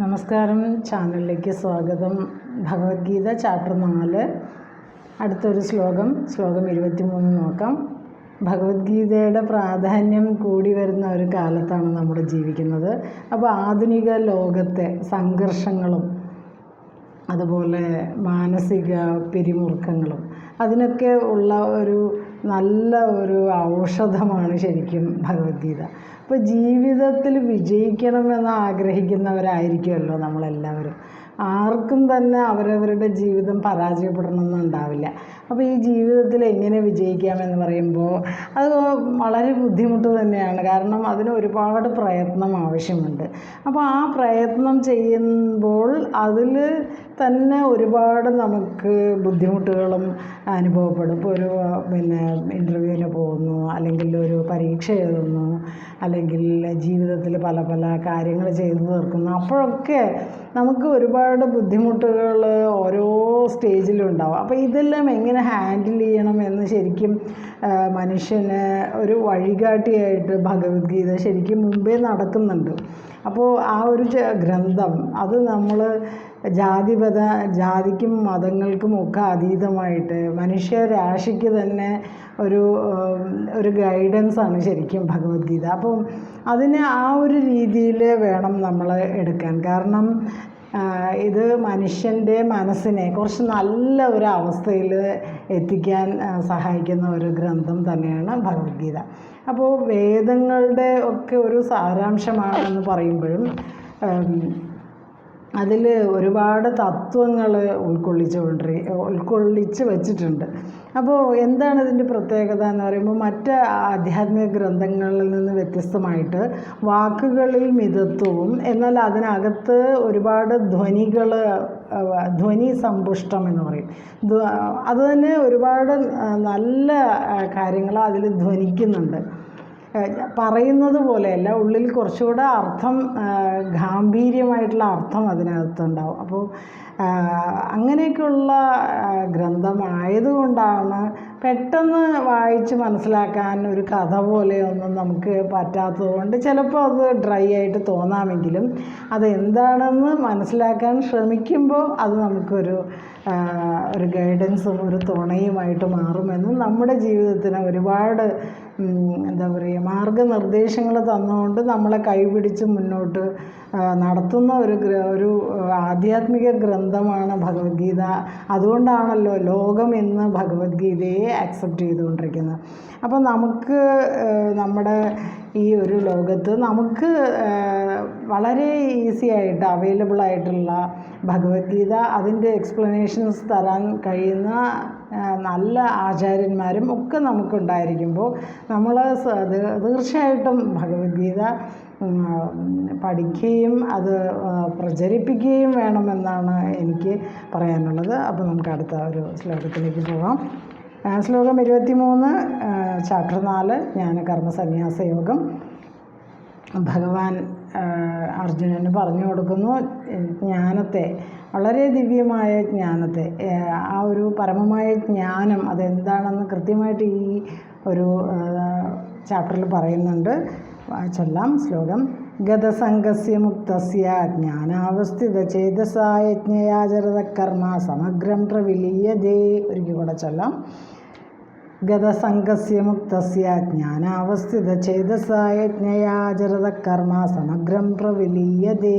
നമസ്കാരം. ചാനലിലേക്ക് സ്വാഗതം. ഭഗവത്ഗീത ചാപ്റ്റർ നാല്. അടുത്തൊരു ശ്ലോകം ശ്ലോകം ഇരുപത്തിമൂന്ന് നോക്കാം. ഭഗവത്ഗീതയുടെ പ്രാധാന്യം കൂടി വരുന്ന ഒരു കാലത്താണ് നമ്മൾ ജീവിക്കുന്നത്. അപ്പോൾ ആധുനിക ലോകത്തെ സംഘർഷങ്ങളും അതുപോലെ മാനസിക പിരിമുറുക്കങ്ങളും അതിനൊക്കെ ഉള്ള ഒരു നല്ല ഒരു ഔഷധമാണ് ശരിക്കും ഭഗവത്ഗീത. അപ്പോൾ ജീവിതത്തിൽ വിജയിക്കണമെന്ന് ആഗ്രഹിക്കുന്നവരായിരിക്കുമല്ലോ നമ്മളെല്ലാവരും. ആർക്കും തന്നെ അവരവരുടെ ജീവിതം പരാജയപ്പെടണമെന്നുണ്ടാവില്ല അപ്പോൾ ഈ ജീവിതത്തിൽ എങ്ങനെ വിജയിക്കാമെന്ന് പറയുമ്പോൾ അത് വളരെ ബുദ്ധിമുട്ട് തന്നെയാണ്. കാരണം അതിന് ഒരുപാട് പ്രയത്നം ആവശ്യമുണ്ട്. അപ്പോൾ ആ പ്രയത്നം ചെയ്യുമ്പോൾ അതിൽ തന്നെ ഒരുപാട് നമുക്ക് ബുദ്ധിമുട്ടുകളും അനുഭവപ്പെടും. ഇപ്പോൾ ഒരു പിന്നെ ഇന്റർവ്യൂവിന് പോകുന്നു അല്ലെങ്കിൽ ഒരു പരീക്ഷ എഴുതുന്നു അല്ലെങ്കിൽ ജീവിതത്തിൽ പല പല കാര്യങ്ങൾ ചെയ്തു തീർക്കുന്നു. അപ്പോഴൊക്കെ നമുക്ക് ഒരുപാട് ബുദ്ധിമുട്ടുകൾ ഓരോ സ്റ്റേജിലും ഉണ്ടാവും. അപ്പോൾ ഇതെല്ലാം എങ്ങനെ ഹാൻഡിൽ ചെയ്യണം എന്ന് ശരിക്കും മനുഷ്യന് ഒരു വഴികാട്ടിയായിട്ട് ഭഗവത്ഗീത ശരിക്കും മുമ്പേ നടക്കുന്നുണ്ട്. അപ്പോൾ ആ ഒരു ഗ്രന്ഥം അത് നമ്മൾ ജാതിപത ജാതിക്കും മതങ്ങൾക്കും ഒക്കെ അതീതമായിട്ട് മനുഷ്യരാശിക്ക് തന്നെ ഒരു ഒരു ഗൈഡൻസാണ് ശരിക്കും ഭഗവത്ഗീത. അപ്പം അതിനെ ആ ഒരു രീതിയിൽ വേണം നമ്മൾ എടുക്കാൻ. കാരണം ഇത് മനുഷ്യന്റെ മനസ്സിനെ കുറച്ച് നല്ല ഒരു അവസ്ഥയിൽ എത്തിക്കാൻ സഹായിക്കുന്ന ഒരു ഗ്രന്ഥം തന്നെയാണ് ഭഗവത്ഗീത. അപ്പോൾ വേദങ്ങളുടെ ഒക്കെ ഒരു സാരാംശമാണെന്ന് പറയുമ്പോഴും അതിൽ ഒരുപാട് തത്വങ്ങൾ ഉൾക്കൊള്ളിച്ചുകൊണ്ട് ഉൾക്കൊള്ളിച്ച് വച്ചിട്ടുണ്ട്. അപ്പോൾ എന്താണ് ഇതിന്റെ പ്രത്യേകത എന്ന് പറയുമ്പോൾ മറ്റ് ആധ്യാത്മിക ഗ്രന്ഥങ്ങളിൽ നിന്ന് വ്യത്യസ്തമായിട്ട് വാക്കുകളിൽ മിതത്വവും എന്നാൽ അതിനകത്ത് ഒരുപാട് ധ്വനികൾ ധ്വനി സമ്പുഷ്ടം എന്ന് പറയും. അതുതന്നെ ഒരുപാട് നല്ല കാര്യങ്ങൾ അതിൽ ധ്വനിക്കുന്നുണ്ട്. പറയുന്നത് പോലെയല്ല ഉള്ളിൽ കുറച്ചുകൂടെ അർത്ഥം ഗാംഭീര്യമായിട്ടുള്ള അർത്ഥം അതിനകത്തുണ്ടാവും. അപ്പോൾ അങ്ങനെയൊക്കെയുള്ള ഗ്രന്ഥമായതുകൊണ്ടാണ് പെട്ടെന്ന് വായിച്ച് മനസ്സിലാക്കാൻ ഒരു കഥ പോലെയൊന്നും നമുക്ക് പറ്റാത്തതുകൊണ്ട് ചിലപ്പോൾ അത് ഡ്രൈ ആയിട്ട് തോന്നാമെങ്കിലും അതെന്താണെന്ന് മനസ്സിലാക്കാൻ ശ്രമിക്കുമ്പോൾ അത് നമുക്കൊരു ഒരു ഗൈഡൻസും ഒരു തുണയുമായിട്ട് മാറുമെന്ന് നമ്മുടെ ജീവിതത്തിന് ഒരുപാട് എന്താ പറയുക മാർഗനിർദ്ദേശങ്ങൾ തന്നുകൊണ്ട് നമ്മളെ കൈപിടിച്ച് മുന്നോട്ട് നടത്തുന്ന ഒരു ഒരു ആധ്യാത്മിക ഗ്രന്ഥമാണ് ഭഗവത്ഗീത. അതുകൊണ്ടാണല്ലോ ലോകം ഇന്ന് ഭഗവത്ഗീതയെ അക്സെപ്റ്റ് ചെയ്തുകൊണ്ടിരിക്കുന്നത്. അപ്പോൾ നമുക്ക് നമ്മുടെ ഈ ഒരു ലോകത്ത് നമുക്ക് വളരെ ഈസി ആയിട്ട് അവൈലബിൾ ആയിട്ടുള്ള ഭഗവത്ഗീത അതിന്റെ എക്സ്പ്ലനേഷൻസ് തരാൻ കഴിയുന്ന നല്ല ആചാര്യന്മാരും ഒക്കെ നമുക്കുണ്ടായിരിക്കുമ്പോൾ നമ്മൾ തീർച്ചയായിട്ടും ഭഗവത്ഗീത പഠിക്കുകയും അത് പ്രചരിപ്പിക്കുകയും വേണമെന്നാണ് എനിക്ക് പറയാനുള്ളത്. അപ്പോൾ നമുക്ക് അടുത്ത ഒരു ശ്ലോകത്തിലേക്ക് പോകാം. ശ്ലോകം ഇരുപത്തി മൂന്ന് ചാപ്റ്റർ നാല് ജ്ഞാനകർമ്മ സന്യാസ യോഗം ഭഗവാൻ അർജുനന് പറഞ്ഞു കൊടുക്കുന്നു. ജ്ഞാനത്തെ വളരെ ദിവ്യമായ ജ്ഞാനത്തെ. ആ ഒരു പരമമായ ജ്ഞാനം അതെന്താണെന്ന് കൃത്യമായിട്ട് ഈ ഒരു ചാപ്റ്ററിൽ പറയുന്നുണ്ട്. ചൊല്ലാം ശ്ലോകം. ഗതസംഗസ്യ മുക്തസ്യ ജ്ഞാനാവസ്ഥിത ചേതസായജ്ഞയാചരത കർമ്മ സമഗ്രം പ്രവിലീയതേ. ഒരിക്കൽ കൂടെ ചൊല്ലാം. ഗതസംഗസ്യ മുക്തസ്യ കർമ്മ സമഗ്രം പ്രവിലീയതേ.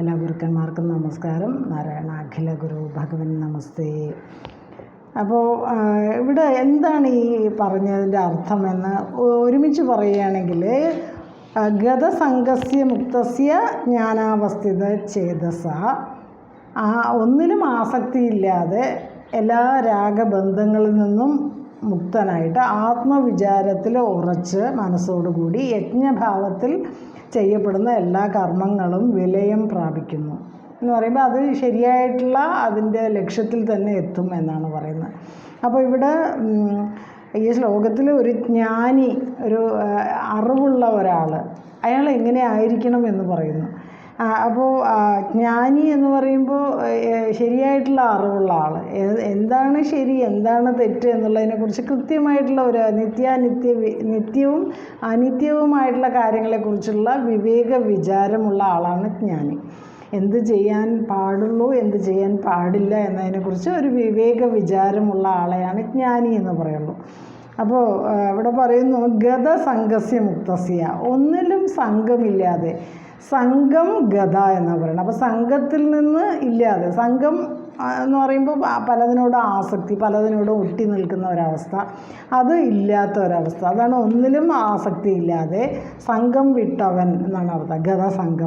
എല്ലാ ഗുരുക്കന്മാർക്കും നമസ്കാരം. നാരായണ അഖില ഗുരു ഭഗവൻ നമസ്തേ. അപ്പോൾ ഇവിടെ എന്താണ് ഈ പറഞ്ഞതിന്റെ അർത്ഥമെന്ന് ഒരുമിച്ച് പറയുകയാണെങ്കിൽ ഗതസംഘസ്യ മുക്തസ്യ ജ്ഞാനാവസ്ഥിത ചേതസ. ആ ഒന്നിലും ആസക്തിയില്ലാതെ എല്ലാ രാഗബന്ധങ്ങളിൽ നിന്നും മുക്തനായിട്ട് ആത്മവിചാരത്തിൽ ഉറച്ച് മനസ്സോടുകൂടി യജ്ഞഭാവത്തിൽ ചെയ്യപ്പെടുന്ന എല്ലാ കർമ്മങ്ങളും വിലയം പ്രാപിക്കുന്നു. എന്ന് പറയുമ്പോൾ അത് ശരിയായിട്ടുള്ള അതിന്റെ ലക്ഷ്യത്തിൽ തന്നെ എത്തും എന്നാണ് പറയുന്നത്. അപ്പോൾ ഇവിടെ ഈ ശ്ലോകത്തിൽ ഒരു ജ്ഞാനി ഒരു അറിവുള്ള ഒരാൾ അയാൾ എങ്ങനെ ആയിരിക്കണം എന്ന് പറയുന്നു. അപ്പോൾ ജ്ഞാനി എന്ന് പറയുമ്പോൾ ശരിയായിട്ടുള്ള അറിവുള്ള ആൾ. എന്താണ് ശരി എന്താണ് തെറ്റ് എന്നുള്ളതിനെക്കുറിച്ച് കൃത്യമായിട്ടുള്ള ഒരു നിത്യാനിത്യ നിത്യവും അനിത്യവുമായിട്ടുള്ള കാര്യങ്ങളെക്കുറിച്ചുള്ള വിവേക വിചാരമുള്ള ആളാണ് ജ്ഞാനി. എന്ത് ചെയ്യാൻ പാടുള്ളൂ എന്ത് ചെയ്യാൻ പാടില്ല എന്നതിനെക്കുറിച്ച് ഒരു വിവേക വിചാരമുള്ള ആളെയാണ് ജ്ഞാനി എന്ന് പറയുള്ളൂ. അപ്പോൾ ഇവിടെ പറയുന്നു ഗത സംഘസ്യ മുക്തസ്യ. ഒന്നിലും സംഘമില്ലാതെ സംഘം ഗത എന്നാണ് പറയുന്നത്. അപ്പോൾ സംഘത്തിൽ നിന്ന് ഇല്ലാതെ സംഘം എന്ന് പറയുമ്പോൾ പലതിനോട് ആസക്തി പലതിനോടും ഒട്ടി നിൽക്കുന്ന ഒരവസ്ഥ. അത് ഇല്ലാത്ത ഒരവസ്ഥ. അതാണ് ഒന്നിലും ആസക്തി ഇല്ലാതെ സംഘം വിട്ടവൻ എന്നാണ് അർത്ഥം. ഗത സംഘ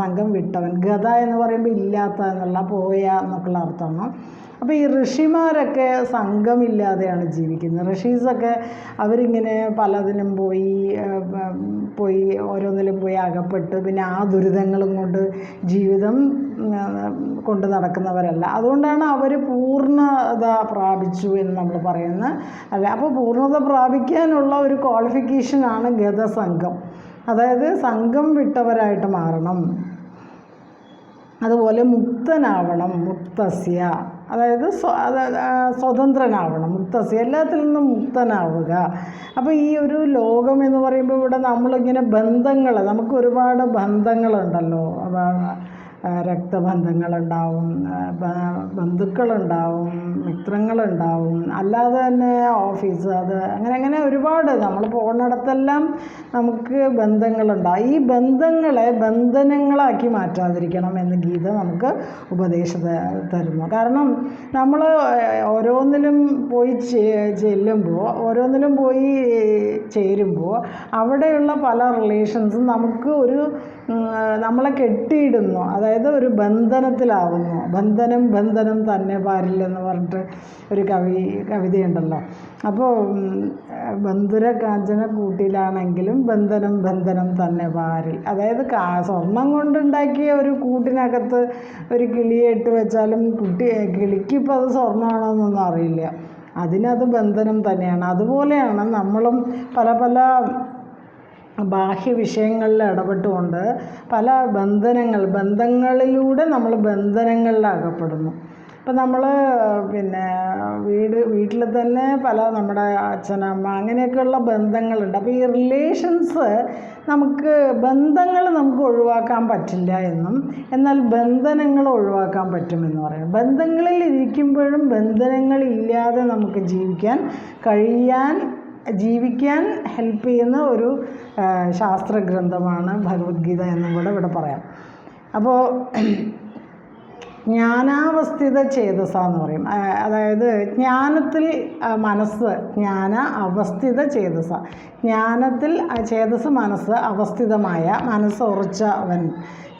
സംഘം വിട്ടവൻ. ഗത എന്ന് പറയുമ്പോൾ ഇല്ലാത്ത എന്നുള്ള പോയ എന്നൊക്കെയുള്ള അർത്ഥമാണ്. അപ്പോൾ ഈ ഋഷിമാരൊക്കെ സംഘമില്ലാതെയാണ് ജീവിക്കുന്നത്. ഋഷീസൊക്കെ അവരിങ്ങനെ പലതിനും പോയി പോയി ഓരോന്നിലും പോയി അകപ്പെട്ട് പിന്നെ ആ ദുരിതങ്ങളും കൊണ്ട് ജീവിതം കൊണ്ട് നടക്കുന്നവരല്ല. അതുകൊണ്ടാണ് അവർ പൂർണത പ്രാപിച്ചു എന്ന് നമ്മൾ പറയുന്നത്. അല്ല അപ്പോൾ പൂർണത പ്രാപിക്കാനുള്ള ഒരു ക്വാളിഫിക്കേഷനാണ് ഗതസംഘം അതായത് സംഘം വിട്ടവരായിട്ട് മാറണം. അതുപോലെ മുക്തനാവണം മുക്തസ്യ. അതായത് സ്വ- സ്വതന്ത്രനാവണം മുക്തസി എല്ലാത്തിൽ നിന്നും മുക്തനാവുക. അപ്പോൾ ഈ ഒരു ലോകം എന്ന് പറയുമ്പോൾ ഇവിടെ നമ്മളിങ്ങനെ ബന്ധങ്ങൾ നമുക്ക് ഒരുപാട് ബന്ധങ്ങളുണ്ടല്ലോ. രക്തബന്ധങ്ങളുണ്ടാവും ബന്ധുക്കളുണ്ടാവും മിത്രങ്ങളുണ്ടാവും. അല്ലാതെ തന്നെ ഓഫീസ് അത് അങ്ങനെ അങ്ങനെ ഒരുപാട് നമ്മൾ പോകുന്നിടത്തെല്ലാം നമുക്ക് ബന്ധങ്ങളുണ്ടാവും ഈ ബന്ധങ്ങളെ ബന്ധനങ്ങളാക്കി മാറ്റാതിരിക്കണം എന്ന് ഗീത നമുക്ക് ഉപദേശ തരുന്നു. കാരണം നമ്മൾ ഓരോന്നിലും പോയി ചെല്ലുമ്പോൾ ഓരോന്നിലും പോയി ചേരുമ്പോൾ അവിടെയുള്ള പല റിലേഷൻസും നമുക്ക് ഒരു നമ്മളെ കെട്ടിയിടുന്നു. അതായത് ഒരു ബന്ധനത്തിലാവുന്നു. ബന്ധനം ബന്ധനം തന്നെ പാരില്ലെന്ന് പറഞ്ഞിട്ട് ഒരു കവി കവിതയുണ്ടല്ലോ. അപ്പോൾ ബന്ധുര കാഞ്ചന കൂട്ടിലാണെങ്കിലും ബന്ധനം ബന്ധനം തന്നെ പാരിൽ. അതായത് കാ സ്വർണം കൊണ്ടുണ്ടാക്കിയ ഒരു കൂട്ടിനകത്ത് ഒരു കിളിയെ ഇട്ട് വെച്ചാലും കുട്ടി കിളിക്കിപ്പോൾ അത് സ്വർണമാണോന്നൊന്നും അറിയില്ല. അതിനത് ബന്ധനം തന്നെയാണ്. അതുപോലെയാണ് നമ്മളും പല പല ബാഹ്യ വിഷയങ്ങളിൽ ഇടപെട്ടുകൊണ്ട് പല ബന്ധനങ്ങൾ ബന്ധങ്ങളിലൂടെ നമ്മൾ ബന്ധനങ്ങളിൽ അകപ്പെടുന്നു. ഇപ്പം നമ്മൾ പിന്നെ വീട് വീട്ടിൽ തന്നെ പല നമ്മുടെ അച്ഛനമ്മ അങ്ങനെയൊക്കെയുള്ള ബന്ധങ്ങളുണ്ട്. അപ്പോൾ ഈ റിലേഷൻസ് നമുക്ക് ബന്ധങ്ങൾ നമുക്ക് ഒഴിവാക്കാൻ പറ്റില്ല എന്നും എന്നാൽ ബന്ധനങ്ങൾ ഒഴിവാക്കാൻ പറ്റുമെന്ന് പറയും. ബന്ധങ്ങളിൽ ഇരിക്കുമ്പോഴും ബന്ധനങ്ങളില്ലാതെ നമുക്ക് ജീവിക്കാൻ കഴിയാൻ ജീവിക്കാൻ ഹെൽപ്പ് ചെയ്യുന്ന ഒരു ശാസ്ത്ര ശാസ്ത്രഗ്രന്ഥമാണ് ഭഗവത്ഗീത എന്നും കൂടെ ഇവിടെ പറയാം. അപ്പോൾ ജ്ഞാനാവസ്ഥിത ചേതസ എന്ന് പറയും അതായത് ജ്ഞാനത്തിൽ മനസ്സ് ജ്ഞാന അവസ്ഥിത ചേതസ. ജ്ഞാനത്തിൽ ചേതസ് മനസ്സ് അവസ്ഥിതമായ മനസ്സുറച്ചവൻ.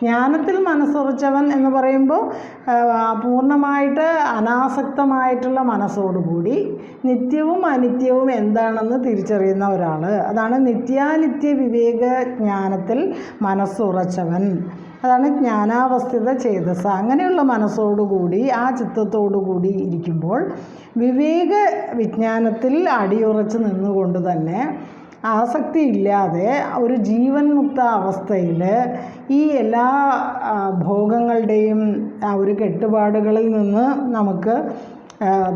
ജ്ഞാനത്തിൽ മനസ്സുറച്ചവൻ എന്ന് പറയുമ്പോൾ പൂർണമായിട്ട് അനാസക്തമായിട്ടുള്ള മനസ്സോടുകൂടി നിത്യവും അനിത്യവും എന്താണെന്ന് തിരിച്ചറിയുന്ന ഒരാൾ അതാണ് നിത്യാനിത്യ വിവേക ജ്ഞാനത്തിൽ മനസ്സുറച്ചവൻ. അതാണ് ജ്ഞാനാവസ്ഥിത ചേതസ്. അങ്ങനെയുള്ള മനസ്സോടുകൂടി ആ ചിത്തത്തോടുകൂടി ഇരിക്കുമ്പോൾ വിവേക വിജ്ഞാനത്തിൽ അടിയുറച്ച് നിന്നുകൊണ്ട് തന്നെ ആസക്തി ഇല്ലാതെ ഒരു ജീവൻ മുക്ത അവസ്ഥയിൽ ഈ എല്ലാ ഭോഗങ്ങളുടെയും ആ ഒരു കെട്ടുപാടുകളിൽ നിന്ന് നമുക്ക്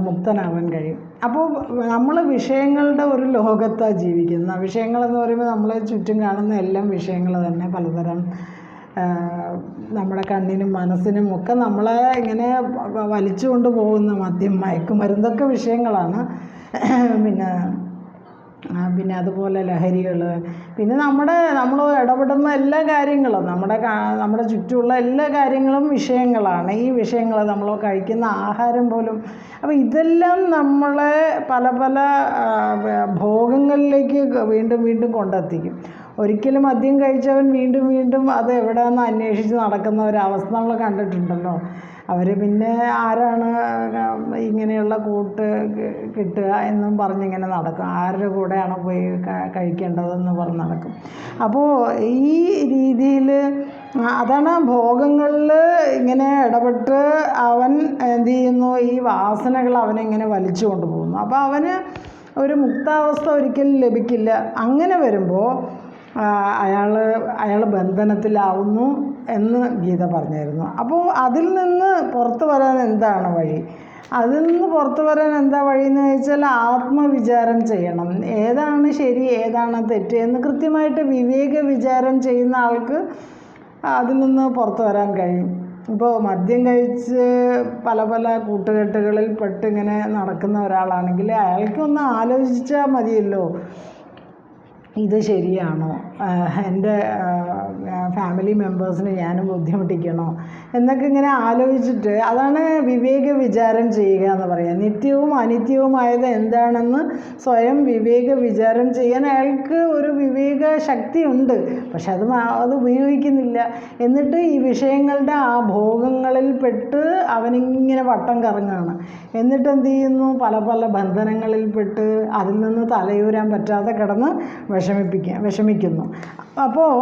മുക്തനാവാൻ കഴിയും. അപ്പോൾ നമ്മൾ വിഷയങ്ങളുടെ ഒരു ലോകത്താണ് ജീവിക്കുന്നത്. വിഷയങ്ങളെന്ന് പറയുമ്പോൾ നമ്മളെ ചുറ്റും കാണുന്ന എല്ലാം വിഷയങ്ങൾ തന്നെ പലതരം നമ്മുടെ കണ്ണിനും മനസ്സിനും ഒക്കെ നമ്മളെ ഇങ്ങനെ വലിച്ചുകൊണ്ട് പോകുന്ന മദ്യം മയക്കുമരുന്നൊക്കെ വിഷയങ്ങളാണ്. പിന്നെ പിന്നെ അതുപോലെ ലഹരികൾ പിന്നെ നമ്മുടെ നമ്മൾ ഇടപെടുന്ന എല്ലാ കാര്യങ്ങളും നമ്മുടെ നമ്മുടെ ചുറ്റുമുള്ള എല്ലാ കാര്യങ്ങളും വിഷയങ്ങളാണ്. ഈ വിഷയങ്ങൾ നമ്മൾ കഴിക്കുന്ന ആഹാരം പോലും. അപ്പോൾ ഇതെല്ലാം നമ്മളെ പല പല ഭോഗങ്ങളിലേക്ക് വീണ്ടും വീണ്ടും കൊണ്ടെത്തിക്കും. ഒരിക്കലും മദ്യം കഴിച്ചവൻ വീണ്ടും വീണ്ടും അത് എവിടെയെന്ന് അന്വേഷിച്ച് നടക്കുന്ന ഒരവസ്ഥ നമ്മൾ കണ്ടിട്ടുണ്ടല്ലോ. അവർ പിന്നെ ആരാണ് ഇങ്ങനെയുള്ള കൂട്ട് കിട്ടുക എന്നും പറഞ്ഞിങ്ങനെ നടക്കും. ആരുടെ കൂടെയാണ് പോയി കഴിക്കേണ്ടതെന്ന് പറഞ്ഞ് നടക്കും. അപ്പോൾ ഈ രീതിയിൽ അതാണ് ഭോഗങ്ങളിൽ ഇങ്ങനെ ഇടപെട്ട് അവൻ എന്ത് ചെയ്യുന്നു? ഈ വാസനകൾ അവനിങ്ങനെ വലിച്ചു കൊണ്ടുപോകുന്നു. അപ്പോൾ അവന് ഒരു മുക്താവസ്ഥ ഒരിക്കലും ലഭിക്കില്ല. അങ്ങനെ വരുമ്പോൾ അയാൾ അയാൾ ബന്ധനത്തിലാവുന്നു എന്ന് ഗീത പറഞ്ഞായിരുന്നു അപ്പോൾ അതിൽ നിന്ന് പുറത്തു വരാൻ എന്താണ് വഴി? അതിൽ നിന്ന് പുറത്തു വരാൻ എന്താ വഴി എന്ന് ചോദിച്ചാൽ ആത്മവിചാരം ചെയ്യണം. ഏതാണ് ശരി ഏതാണ് തെറ്റ് എന്ന് കൃത്യമായിട്ട് വിവേക വിചാരം ചെയ്യുന്ന ആൾക്ക് അതിൽ നിന്ന് പുറത്തു വരാൻ കഴിയും. ഇപ്പോൾ മദ്യം കഴിച്ച് പല പല കൂട്ടുകെട്ടുകളിൽ പെട്ടിങ്ങനെ നടക്കുന്ന ഒരാളാണെങ്കിൽ അയാൾക്കൊന്ന് ആലോചിച്ചാൽ മതിയല്ലോ. ഇത് ശരിയാണോ? എന്റെ ഫാമിലി മെമ്പേഴ്സിനെ ഞാനും ബുദ്ധിമുട്ടിക്കണോ? എന്നൊക്കെ ഇങ്ങനെ ആലോചിച്ചിട്ട് അതാണ് വിവേക വിചാരം ചെയ്യുക എന്ന് പറയുക. നിത്യവും അനിത്യവുമായത് എന്താണെന്ന് സ്വയം വിവേക വിചാരം ചെയ്യാൻ അയാൾക്ക് ഒരു വിവേക ശക്തി ഉണ്ട് പക്ഷെ അത് അത് ഉപയോഗിക്കുന്നില്ല. എന്നിട്ട് ഈ വിഷയങ്ങളുടെ ആ ഭോഗങ്ങളിൽ പെട്ട് അവനിങ്ങനെ വട്ടം കറങ്ങുകയാണ് എന്നിട്ട് എന്ത് ചെയ്യുന്നു? പല പല ബന്ധനങ്ങളിൽ പെട്ട് അതിൽ നിന്ന് തലയൂരാൻ പറ്റാതെ കിടന്ന് വിഷമിപ്പിക്കുക വിഷമിക്കുന്നു. അപ്പോൾ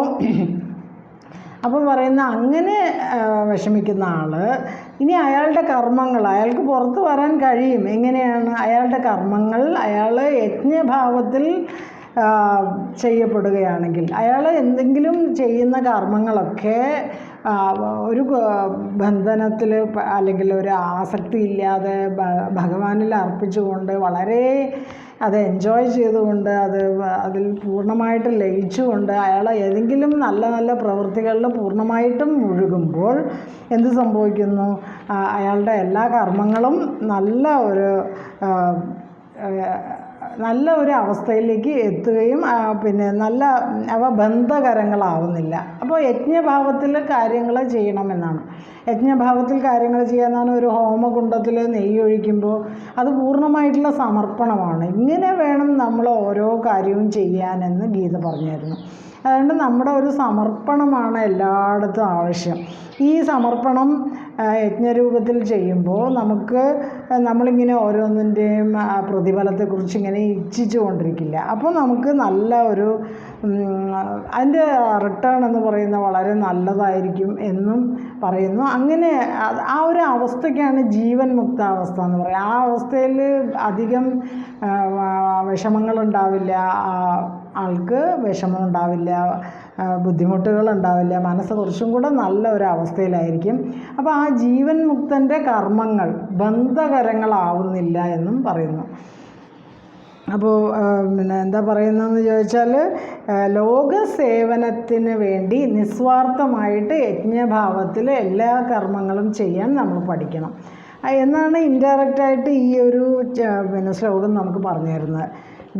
അപ്പോൾ പറയുന്ന അങ്ങനെ വിഷമിക്കുന്ന ആൾ ഇനി അയാളുടെ കർമ്മങ്ങൾ അയാൾക്ക് പുറത്ത് വരാൻ കഴിയും. എങ്ങനെയാണ് അയാളുടെ കർമ്മങ്ങൾ? അയാൾ യജ്ഞഭാവത്തിൽ ചെയ്യപ്പെടുകയാണെങ്കിൽ അയാൾ എന്തെങ്കിലും ചെയ്യുന്ന കർമ്മങ്ങളൊക്കെ ഒരു ബന്ധനത്തിൽ അല്ലെങ്കിൽ ഒരു ആസക്തി ഇല്ലാതെ ഭഗവാനിൽ അർപ്പിച്ചുകൊണ്ട് വളരെ അത് എൻജോയ് ചെയ്തുകൊണ്ട് അത് അതിൽ പൂർണമായിട്ട് ലയിച്ചുകൊണ്ട് അയാൾ ഏതെങ്കിലും നല്ല നല്ല പ്രവൃത്തികളിൽ പൂർണമായിട്ടും മുഴുകുമ്പോൾ എന്ത് സംഭവിക്കുന്നു? അയാളുടെ എല്ലാ കർമ്മങ്ങളും നല്ല ഒരു നല്ല ഒരു അവസ്ഥയിലേക്ക് എത്തുകയും പിന്നെ നല്ല അവ ബന്ധകരങ്ങളാവുന്നില്ല. അപ്പോൾ യജ്ഞഭാവത്തിൽ കാര്യങ്ങൾ ചെയ്യണമെന്നാണ്. യജ്ഞഭാവത്തിൽ കാര്യങ്ങൾ ചെയ്യാന്നാണ് ഒരു ഹോമകുണ്ടത്തിൽ നെയ്യൊഴിക്കുമ്പോൾ അത് പൂർണമായിട്ടുള്ള സമർപ്പണമാണ്. ഇങ്ങനെ വേണം നമ്മൾ ഓരോ കാര്യവും ചെയ്യാനെന്ന് ഗീത പറഞ്ഞിരുന്നു. അതുകൊണ്ട് നമ്മുടെ ഒരു സമർപ്പണമാണ് എല്ലായിടത്തും ആവശ്യം. ഈ സമർപ്പണം യജ്ഞരൂപത്തിൽ ചെയ്യുമ്പോൾ നമുക്ക് നമ്മളിങ്ങനെ ഓരോന്നിന്റെയും പ്രതിഫലത്തെക്കുറിച്ച് ഇങ്ങനെ ഇച്ഛിച്ചു കൊണ്ടിരിക്കില്ല അപ്പോൾ നമുക്ക് നല്ല ഒരു അതിന്റെ റിട്ടേൺ എന്ന് പറയുന്നത് വളരെ നല്ലതായിരിക്കും എന്നും പറയുന്നു. അങ്ങനെ ആ ഒരു അവസ്ഥയ്ക്കാണ് ജീവൻ മുക്താവസ്ഥ എന്ന് പറയുക ആ അവസ്ഥയിൽ അധികം വിഷമങ്ങളുണ്ടാവില്ല. ആൾക്ക് വിഷമം ഉണ്ടാവില്ല ബുദ്ധിമുട്ടുകൾ ഉണ്ടാവില്ല മനസ്സ് കുറച്ചും കൂടെ നല്ല ഒരു അവസ്ഥയിലായിരിക്കും. അപ്പോൾ ആ ജീവൻ മുക്തന്റെ കർമ്മങ്ങൾ ബന്ധകരങ്ങളാവുന്നില്ല എന്നും പറയുന്നു. അപ്പോൾ പിന്നെ എന്താ പറയുന്നതെന്ന് ചോദിച്ചാൽ ലോകസേവനത്തിന് ലോക സേവനത്തിന് വേണ്ടി നിസ്വാർത്ഥമായിട്ട് യജ്ഞഭാവത്തിൽ എല്ലാ കർമ്മങ്ങളും ചെയ്യാൻ നമ്മൾ പഠിക്കണം. എന്നാണ് ഇൻഡയറക്റ്റായിട്ട് ഈ ഒരു പിന്നെ ശ്ലോകം നമുക്ക് പറഞ്ഞു തരുന്നത്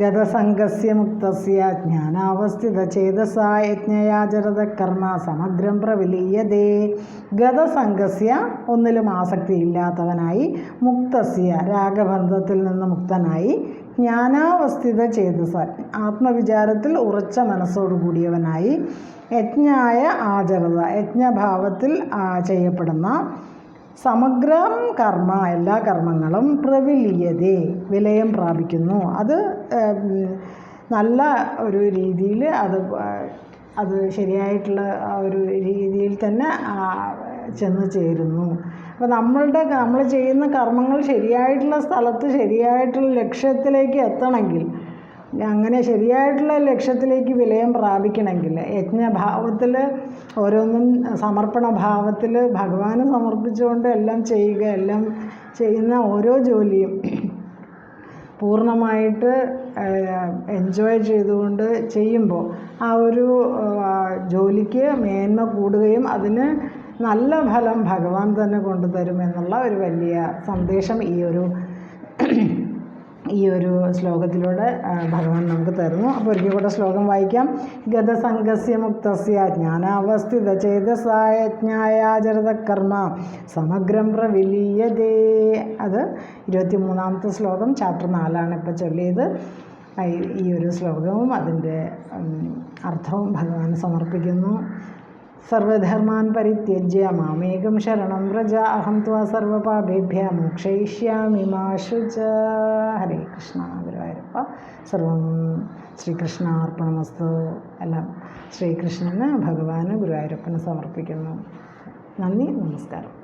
ഗതസംഗസ്യ മുക്തസ്യ ജ്ഞാനാവസ്ഥിത ചേതസ യജ്ഞയാചരത കർമ്മ സമഗ്രം പ്രവിലീയതേ. ഗതസംഗസ്യ ഒന്നിലും ആസക്തിയില്ലാത്തവനായി മുക്തസ്യ രാഗബന്ധത്തിൽ നിന്ന് മുക്തനായി ജ്ഞാനാവസ്ഥിത ചേതസ ആത്മവിചാരത്തിൽ ഉറച്ച മനസ്സോടു കൂടിയവനായി യജ്ഞായ ആചരത യജ്ഞഭാവത്തിൽ ചെയ്യപ്പെടുന്ന സമഗ്രം കർമ്മ എല്ലാ കർമ്മങ്ങളും പ്രവിലീയതേ വിലയം പ്രാപിക്കുന്നു. അത് നല്ല ഒരു രീതിയിൽ അത് അത് ശരിയായിട്ടുള്ള ആ ഒരു രീതിയിൽ തന്നെ ചെന്ന് ചേരുന്നു. അപ്പോൾ നമ്മളുടെ നമ്മൾ ചെയ്യുന്ന കർമ്മങ്ങൾ ശരിയായിട്ടുള്ള സ്ഥലത്ത് ശരിയായിട്ടുള്ള ലക്ഷ്യത്തിലേക്ക് എത്തണമെങ്കിൽ അങ്ങനെ ശരിയായിട്ടുള്ള ലക്ഷ്യത്തിലേക്ക് വിലയം പ്രാപിക്കണമെങ്കിൽ യജ്ഞഭാവത്തിൽ ഓരോന്നും സമർപ്പണ ഭാവത്തിൽ ഭഗവാന് സമർപ്പിച്ചുകൊണ്ട് എല്ലാം ചെയ്യുക എല്ലാം ചെയ്യുന്ന ഓരോ ജോലിയും പൂർണമായിട്ട് എൻജോയ് ചെയ്തുകൊണ്ട് ചെയ്യുമ്പോൾ ആ ഒരു ജോലിക്ക് മേന്മ കൂടുകയും അതിന് നല്ല ഫലം ഭഗവാൻ തന്നെ കൊണ്ടുതരുമെന്നുള്ള ഒരു വലിയ സന്ദേശം ഈ ഒരു ഈ ഒരു ശ്ലോകത്തിലൂടെ ഭഗവാൻ നമുക്ക് തരുന്നു. അപ്പോൾ ഒരിക്കൽ കൂടെ ശ്ലോകം വായിക്കാം. ഗതസംഗസ്യ മുക്തസ്യ ജ്ഞാനാവസ്ഥിത ചേതസായ ജ്ഞായാചരത കർമ്മ സമഗ്രം പ്രവിലീയതേ. അത് ഇരുപത്തി മൂന്നാമത്തെ ശ്ലോകം ചാപ്റ്റർ നാലാണ് ഇപ്പോൾ ചൊല്ലിയത്. ഈ ഒരു ശ്ലോകവും അതിന്റെ അർത്ഥവും ഭഗവാൻ സമർപ്പിക്കുന്നു. സർവധർമാൻ പരിത്യജ്യ മാമേകം ശരണം വ്രജ. അഹം ത്വാ സർവപാപേഭ്യ മോക്ഷയിഷ്യാമി മാശുച ഹരേ കൃഷ്ണ. ഗുരുവായൂരപ്പ. സർവം ശ്രീകൃഷ്ണാർപ്പണമസ്തു. എല്ലാം ശ്രീകൃഷ്ണന് ഭഗവാന് ഗുരുവായൂരപ്പന് സമർപ്പിക്കുന്നു. നന്ദി നമസ്കാരം.